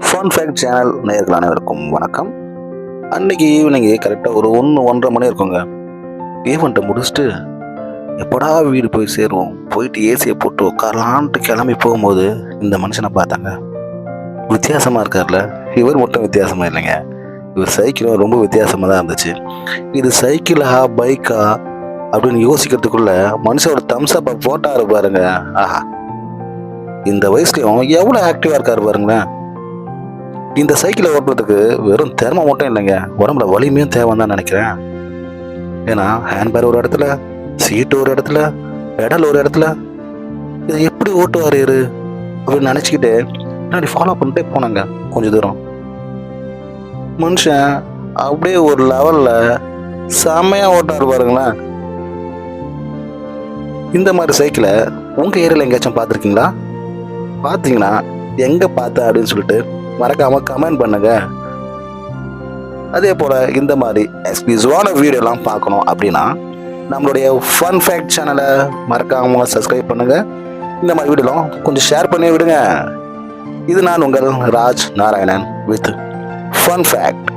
Fun fact channel நேயர்கள் அனைவருக்கும் வணக்கம். அன்னைக்கு ஈவினிங் கரெக்டாக ஒரு ஒன்று ஒன்றரை மணி இருக்குங்க. ஈவெண்ட்டை முடிச்சுட்டு எப்படா வீடு போய் சேருவோம்? போயிட்டு ஏசியை போட்டு உட்காரலான்ட்டு கிளம்பி போகும்போது இந்த மனுஷனை பார்த்தாங்க. வித்தியாசமாக இருக்கார்ல. இவர் மட்டும் வித்தியாசமாக இல்லைங்க. இவர் சைக்கிளும் ரொம்ப வித்தியாசமாக தான் இருந்துச்சு. இது சைக்கிளா பைக்கா அப்படின்னு யோசிக்கிறதுக்குள்ள மனுஷன் ஒரு தம்ஸ் போட்டாரு பாருங்க. ஆஹா. இந்த வயசுலையும் எவ்வளோ ஆக்டிவாக இருக்காரு பாருங்களேன். இந்த சைக்கிளை ஓட்டுறதுக்கு வெறும் திறமை மட்டும் இல்லைங்க. உடம்புல வலிமையும் தேவைன்னு தான் நினைக்கிறேன். ஏன்னா ஹேண்ட்பேர் ஒரு இடத்துல சீட்டு ஒரு இடத்துல பெடல் ஒரு இடத்துல இது எப்படி ஓட்டுவார் இரு அப்படின்னு நினச்சிக்கிட்டு பின்னாடி ஃபாலோ பண்ணிட்டே போனாங்க கொஞ்ச தூரம். மனுஷன் அப்படியே ஒரு லெவலில் செம்மையாக ஓட்டார் பாருங்களேன். இந்த மாதிரி சைக்கிளை உங்கள் ஏரியாவில் எங்கேயாச்சும் பார்த்துருக்கீங்களா? பார்த்தீங்கன்னா எங்கே பார்த்த அப்படின்னு சொல்லிட்டு மறக்காம கமெண்ட் பண்ணுங்க. அதே போல் இந்த மாதிரி எக்ஸ்க்ளூசிவான வீடியோலாம் பார்க்கணும் அப்படின்னா நம்மளுடைய ஃபன் ஃபேக்ட் சேனலை மறக்காம சப்ஸ்கிரைப் பண்ணுங்க. இந்த மாதிரி வீடியோலாம் கொஞ்சம் ஷேர் பண்ணி விடுங்க. இது நான் உங்கள் Raj Narayanan with fun fact